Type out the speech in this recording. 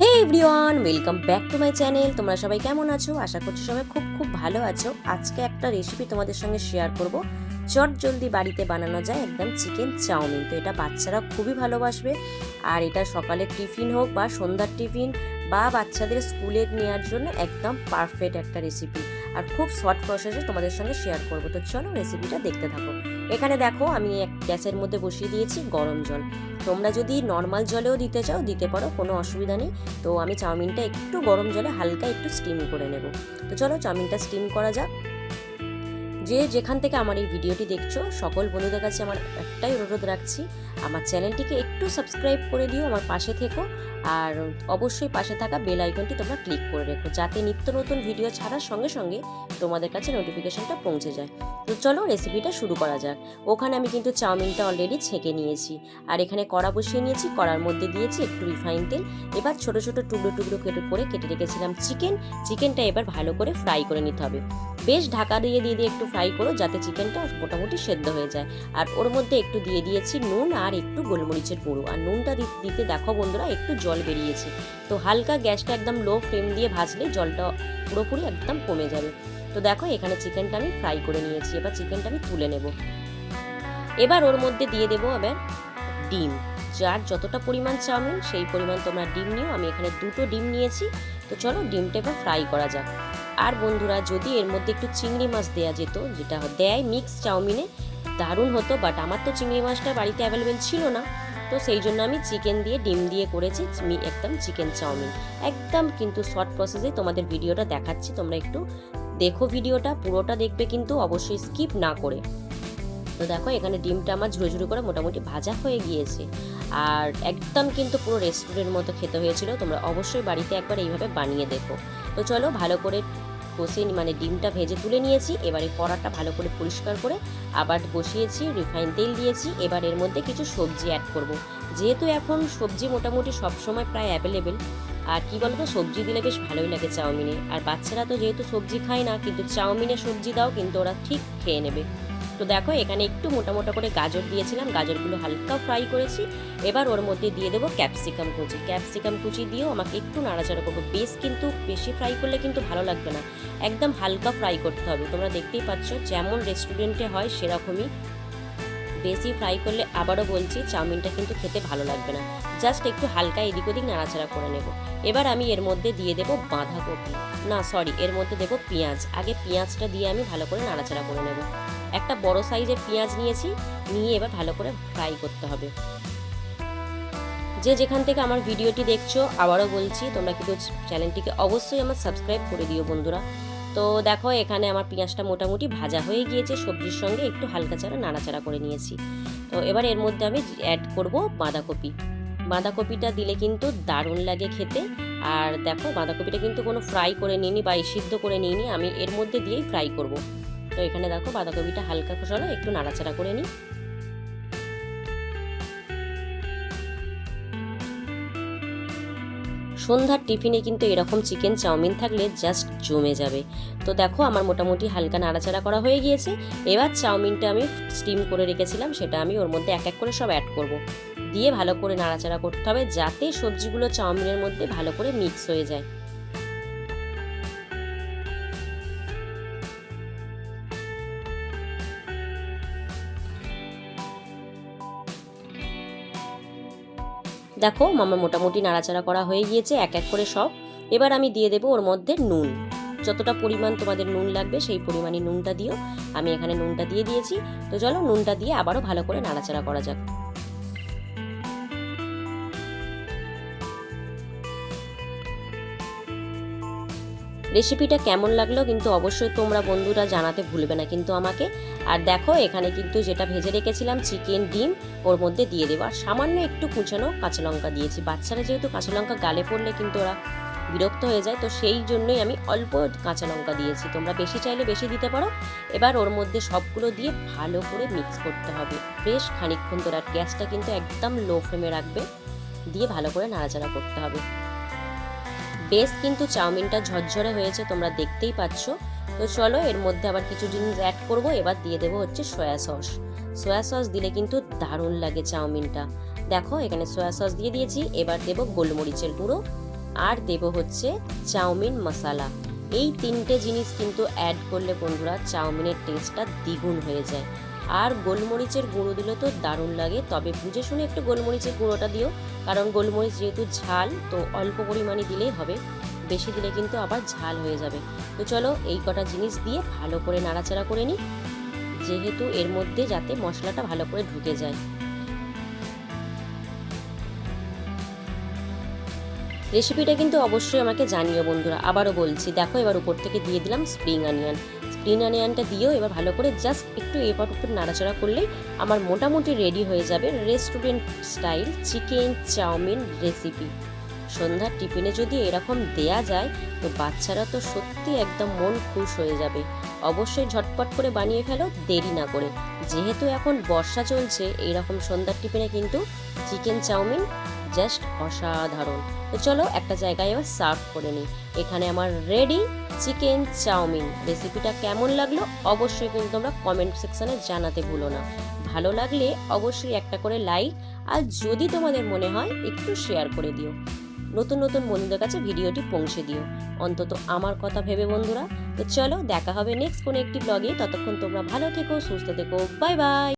Hey everyone welcome back to my channel তোমরা সবাই কেমন আছো? আশা করছি সবাই খুব খুব ভালো আছো। আজকে একটা রেসিপি তোমাদের সঙ্গে শেয়ার করব। চট জলদি বাড়িতে বানানো যায় একদম চিকেন চাউমিন। তো এটা বাচ্চারা খুবই ভালোবাসবে। আর এটা সকালের টিফিন হোক বা সন্ধ্যার টিফিন বা বাচ্চাদের স্কুলে নেওয়ার জন্য একদম পারফেক্ট একটা রেসিপি আর খুব শর্ট প্রসেসে তোমাদের সঙ্গে শেয়ার করব। তো চলো রেসিপিটা দেখতে থাকো। এখানে দেখো, আমি এক গ্যাসের মধ্যে বসিয়ে দিয়েছি গরম জল। তোমরা যদি নর্মাল জলেও দিতে চাও, দিতে পারো, কোনো অসুবিধা নেই। তো আমি চাউমিনটা একটু গরম জলে হালকা একটু স্টিম করে নেব। তো চলো চাউমিনটা স্টিম করা যাক। যে যেখান থেকে আমার এই ভিডিওটি দেখছ, সকল বন্ধুদের কাছে আমার একটাই অনুরোধ রাখছি, আমার চ্যানেলটিকে একটু সাবস্ক্রাইব করে দিও, আমার পাশে থেকো। আর অবশ্যই পাশে থাকা বেল আইকনটি তোমরা ক্লিক করে রেখো, যাতে নিত্য নতুন ভিডিও ছাড়ার সঙ্গে সঙ্গে তোমাদের কাছে নোটিফিকেশনটা পৌঁছে যায়। তো চলো রেসিপিটা শুরু করা যাক। ওখানে আমি কিন্তু চাউমিনটা অলরেডি ছেঁকে নিয়েছি। আর এখানে কড়া বসিয়ে নিয়েছি, কড়ার মধ্যে দিয়েছি একটু রিফাইন তেল। এবার ছোট ছোট টুকরো টুকরো কেটে করে কেটে রেখেছিলাম চিকেন চিকেনটা এবার ভালো করে ফ্রাই করে নিতে হবে। বেশ ঢাকা দিয়ে দিয়ে দিয়ে একটু ফ্রাই করো যাতে চিকেনটা মোটামুটি সেদ্ধ হয়ে যায়। আর ওর মধ্যে একটু দিয়ে দিয়েছি নুন আর একটু গোলমরিচের গুঁড়ো। আর নুনটা দিতে দেখো বন্ধুরা, একটু জল বেরিয়েছে। তো হালকা গ্যাসটা একদম লো ফ্লেম দিয়ে ভাজলে জলটা পুরোপুরি একদম কমে যাবে। তো দেখো এখানে চিকেনটা আমি ফ্রাই করে নিয়েছি। এবার চিকেনটা আমি তুলে নেব। এবার ওর মধ্যে দিয়ে দেবো এবার ডিম। যার যতটা পরিমাণ চাউমিন, সেই পরিমাণ তোমরা ডিম নিও। আমি এখানে দুটো ডিম নিয়েছি। তো চলো ডিমটা এবার ফ্রাই করা যাক। আর বন্ধুরা, যদি এর মধ্যে একটু চিংড়ি মাছ দেওয়া যেত, যেটা দেয় মিক্স চাউমিনে, দারুণ হতো। বাট আমার তো চিংড়ি মাছটা বাড়িতে অ্যাভেলেবেল ছিল না। তো সেই জন্য আমি চিকেন দিয়ে ডিম দিয়ে করেছি একদম চিকেন চাউমিন। একদম কিন্তু শর্ট প্রসেসে তোমাদের ভিডিওটা দেখাচ্ছি, তোমরা একটু দেখো ভিডিওটা, পুরোটা দেখবে কিন্তু অবশ্যই স্কিপ না করে। তো দেখো, এখানে ডিমটা আমার ঝুড়ো ঝুড়ো করে মোটামুটি ভাজা হয়ে গিয়েছে। আর একদম কিন্তু পুরো রেস্টুরেন্ট মতো খেতে হয়েছিল, তোমরা অবশ্যই বাড়িতে একবার এইভাবে বানিয়ে দেখো। তো চলো ভালো করে কষে মানে ডিমটা ভেজে তুলে নিয়েছি। এবারে কড়াটা ভালো করে পরিষ্কার করে আবার বসিয়েছি রিফাইন তেল দিয়েছি। এবার এর মধ্যে কিছু সবজি অ্যাড করব। যেহেতু এখন সবজি মোটামুটি সবসময় প্রায় অ্যাভেলেবেল আর কি বলতো, সবজি দিলে বেশ ভালোই লাগে চাউমিনে। আর বাচ্চারা তো যেহেতু সবজি খায় না, কিন্তু চাউমিনে সবজি দাও, কিন্তু ওরা ঠিক খেয়ে নেবে। তো দেখো, এখানে একটু মোটা মোটা করে গাজর দিয়েছিলাম। গাজরগুলো হালকা ফ্রাই করেছি। এবার ওর মধ্যে দিয়ে দেবো ক্যাপসিকাম কুচি। ক্যাপসিকাম কুচি দিয়েও আমাকে একটু নাড়াচাড়া করব। বেশ কিন্তু বেশি ফ্রাই করলে কিন্তু ভালো লাগবে না। একদম হালকা ফ্রাই করতে হবে। তোমরা দেখতেই পাচ্ছ, যেমন রেস্টুরেন্টে হয় সেরকমই। বেশি ফ্রাই করলে আবারও বলছি, চাউমিনটা কিন্তু খেতে ভালো লাগবে না। জাস্ট একটু হালকা এদিক ওদিক নাড়াচাড়া করে নেব। এবার আমি এর মধ্যে দিয়ে দেবো বাঁধাকপি। না সরি এর মধ্যে দেবো পেঁয়াজ। আগে পেঁয়াজটা দিয়ে আমি ভালো করে নাড়াচাড়া করে নেব। একটা বড় সাইজের পেঁয়াজ নিয়েছি, নিয়ে এবার ভালো করে ফ্রাই করতে হবে। যে যেখান থেকে আমার ভিডিওটি দেখছ, আবারও বলছি, তোমরা কিন্তু চ্যানেলটিকে অবশ্যই আমার সাবস্ক্রাইব করে দিও বন্ধুরা। তো দেখো, এখানে আমার পেঁয়াজটা মোটামুটি ভাজা হয়ে গিয়েছে, সবজির সঙ্গে একটু হালকা চারা নাড়াচাড়া করে নিয়েছি। তো এবার এর মধ্যে আমি অ্যাড করব বাঁধাকপি। বাঁধাকপিটা দিলে কিন্তু দারুণ লাগে খেতে। আর দেখো, বাঁধাকপিটা কিন্তু কোনো ফ্রাই করে নিইনি বা সিদ্ধ করে নিইনি, আমি এর মধ্যে দিয়েই ফ্রাই করব। তো এখানে দেখো, বাঁধাকপিটা হালকা খসানো একটু নাড়াচাড়া করে নিই। সন্ধ্যার টিফিনে কিন্তু এরকম চিকেন চাউমিন থাকলে জাস্ট জমে যাবে। তো দেখো, আমার মোটামুটি হালকা নাড়াচাড়া করা হয়ে গিয়েছে। এবার চাউমিনটা আমি স্টিম করে রেখেছিলাম, সেটা আমি ওর মধ্যে এক এক করে সব অ্যাড করব। দিয়ে ভালো করে নাড়াচাড়া করতে হবে যাতে সবজিগুলো চাউমিনের মধ্যে ভালো করে মিক্স হয়ে যায়। দেখো মামা মোটামুটি নাড়াচাড়া করা হয়ে গিয়েছে, এক এক করে সব। এবার আমি দিয়ে দেবো ওর মধ্যে নুন। যতটা পরিমাণ তোমাদের নুন লাগবে সেই পরিমাণে নুনটা দিও। আমি এখানে নুনটা দিয়ে দিয়েছি। তো চলো নুনটা দিয়ে আবারও ভালো করে নাড়াচাড়া করা যাক। রেসিপিটা কেমন লাগল কিন্তু অবশ্যই তোমরা বন্ধুরা জানাতে ভুলবে না কিন্তু আমাকে। আর দেখো, এখানে কিন্তু যেটা ভেজে রেখেছিলাম, চিকেন, ডিম, ওর মধ্যে দিয়ে দেবো। আর সামান্য একটু কুচানো কাঁচা লঙ্কা দিয়েছি। বাচ্চারা যেহেতু কাঁচা লঙ্কা গালে পড়লে কিন্তু ওরা বিরক্ত হয়ে যায়, তো সেই জন্যই আমি অল্প কাঁচা লঙ্কা দিয়েছি। তোমরা বেশি চাইলে বেশি দিতে পারো। এবার ওর মধ্যে সবগুলো দিয়ে ভালো করে মিক্স করতে হবে। বেশ খানিকক্ষণ তোর আর গ্যাসটা কিন্তু একদম লো ফ্লেমে রাখবে। দিয়ে ভালো করে নাড়াচাড়া করতে হবে। বেশ কিন্তু চাউমিনটা ঝরঝরে হয়েছে, তোমরা দেখতেই পাচ্ছ। তো চলো, এর মধ্যে আবার কিছু জিনিস অ্যাড করব। এবার দিয়ে দেবো হচ্ছে সয়া সস সয়া সস দিলে কিন্তু দারুণ লাগে চাউমিনটা। দেখো, এখানে সয়া সস দিয়ে দিয়েছি। এবার দেবো গোলমরিচের গুঁড়ো। আর দেব হচ্ছে চাউমিন মশালা। এই তিনটে জিনিস কিন্তু অ্যাড করলে বন্ধুরা চাউমিনের টেস্টটা দ্বিগুণ হয়ে যায়। আর গোলমরিচের গুঁড়ো দিলে তো দারুণ লাগে। তবে বুঝে শুনে একটু গোলমরিচের গুঁড়োটা দিও, কারণ গোলমরিচ যেহেতু ঝাল, তো অল্প পরিমাণে দিলেই হবে। বেশি দিলে কিন্তু আবার ঝাল হয়ে যাবে। তো চলো এই কটা জিনিস দিয়ে ভালো করে নাড়াচাড়া করে নিই, যেহেতু এর মধ্যে যাতে মশলাটা ভালো করে ঢুকে যায়। রেসিপিটা কিন্তু অবশ্যই আমাকে জানিও বন্ধুরা। আবারও বলছি, দেখো এবার উপর থেকে দিয়ে দিলাম স্প্রিং অনিয়ন স্প্রিং অনিয়নটা দিয়েও এবার ভালো করে জাস্ট একটু এপাট উপর নাড়াচাড়া করলেই আমার মোটামুটি রেডি হয়ে যাবে restaurant style chicken chow mein recipe সন্ধ্যার টিফিনে যদি এরকম দেয়া যায়, তো বাচ্চারা তো সত্যি একদম মন খুশ হয়ে যাবে। অবশ্যই ঝটপট করে বানিয়ে ফেলো, দেরি না করে। যেহেতু এখন বর্ষা চলছে, এইরকম সন্ধ্যার টিফিনে কিন্তু চিকেন চাউমিন জাস্ট অসাধারণ। তো চলো একটা জায়গায় এবার সার্ভ করে নিই। এখানে আমার রেডি চিকেন চাউমিন রেসিপিটা কেমন লাগল অবশ্যই কিন্তু তোমরা কমেন্ট সেকশনে জানাতে ভুলো না। ভালো লাগলে অবশ্যই একটা করে লাইক আর যদি তোমাদের মনে হয় একটু শেয়ার করে দিও। নতুন নতুন বন্ধুদের কাছে ভিডিওটি পৌঁছে দিও। অন্তত আমার কথা ভেবে বন্ধুরা। তো চলো দেখা হবে নেক্সট কোনো একটি ব্লগে ততক্ষণ তোমরা ভালো থেকো, সুস্থ থেকো। Bye bye